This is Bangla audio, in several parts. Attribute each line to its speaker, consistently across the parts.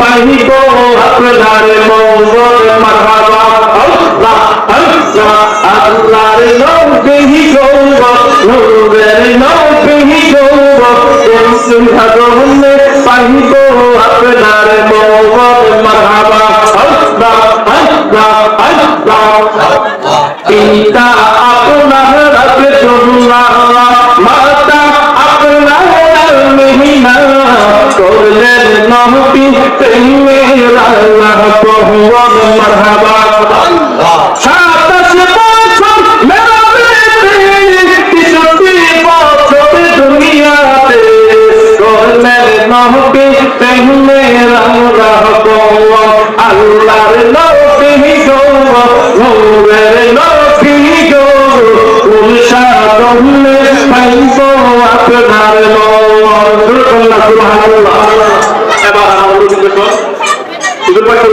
Speaker 1: পাইব আপনার মঙ্গল মাথাবা আল্লাহ আল্লাহ আল্লাহর নৌকেহি গৌব নূরের নৌকেহি গৌব সাধনে পাইব আপনার মঙ্গল মাথাবা আল্লাহ আল্লাহ আল্লাহ পিতা মারহাবা। সাতাশ সুবহানাল্লাহ। আমরা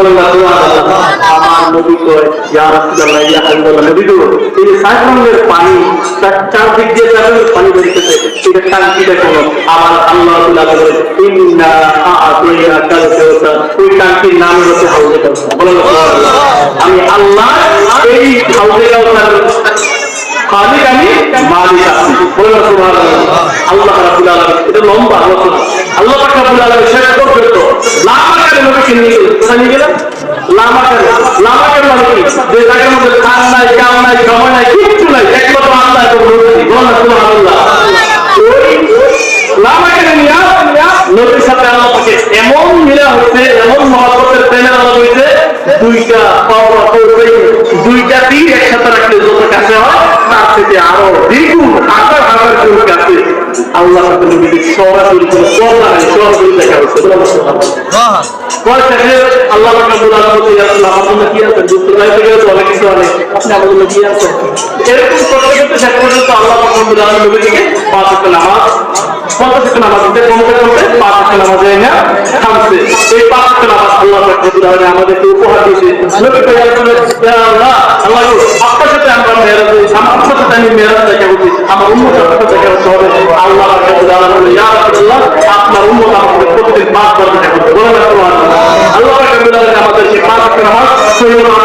Speaker 1: সুবহানাল্লাহ আমার নবী কয় ইয়া রাসূলুল্লাহ ইয়া হাবিবাল্লাহ নবী গো এই যে চার রঙের পানি তার চারদিক দিয়ে চার রঙের পানি বেরিতেছে এটা টাঙ্কিটা কোন আমার আল্লাহ রাব্বুল আলামিন ইন্না আ'তাইনা কাল কাউসার ওই টাঙ্কির নাম হচ্ছে হাউজে কাউসার বলেন আমি আল্লাহ এই হাউজে কাউসার খালিক আমি মালিক আছি। বলেন সুবহানাল্লাহ। আল্লাহ রাব্বুল আলামিন এটা লম্বা আলোচনা। আল্লাহ পাক রাব্বুল আলামিন শেষ করবে তো লামাকারে নবীকে নিয়ে নিয়ে গেলেন লামাকারে লামাকারে মানে কি? যে জায়গার মধ্যে খান নাই কাম নাই সময় নাই কিচ্ছু নাই একমাত্র আল্লাহ এবং নবী বলেন সুবহানাল্লাহ। ওই লামাকারে নিয়ে নবীর সাথে আল্লাহ এমন মিলা হচ্ছে এমন মহব্বতের প্রেমের আল্লাহ হয়েছে দুইটা পাওয়া দুইটা তীর একসাথে রাখলে যত কাছে হয় তার থেকে আরও দ্বিগুণ হাজার হাজার গুণ কাছে। আল্লাহ সরাসরি কোনো নেই সরাসরি দেখা হচ্ছে। আল্লাহ রাব্বুল আলামিন আমার জন্য কি আছে? যুক্ত যাইতে গেলে তো অনেক কিছু অনেক আপনি জন্য কি আছে? এরকম করতে করতে শেষ পর্যন্ত আল্লাহ রাব্বুল আলামিন নবীকে পাঁচ ওয়াক্ত নামাজ, পাঁচ ওয়াক্ত নামাজ দিতে কমতে কমতে পাঁচ ওয়াক্ত নামাজে আল্লাহ আমাদেরকে উপহার দিয়েছে। আল্লাহ আল্লাহ আমরা সাথে আল্লাহ আপনার উম্মত সৈয়দ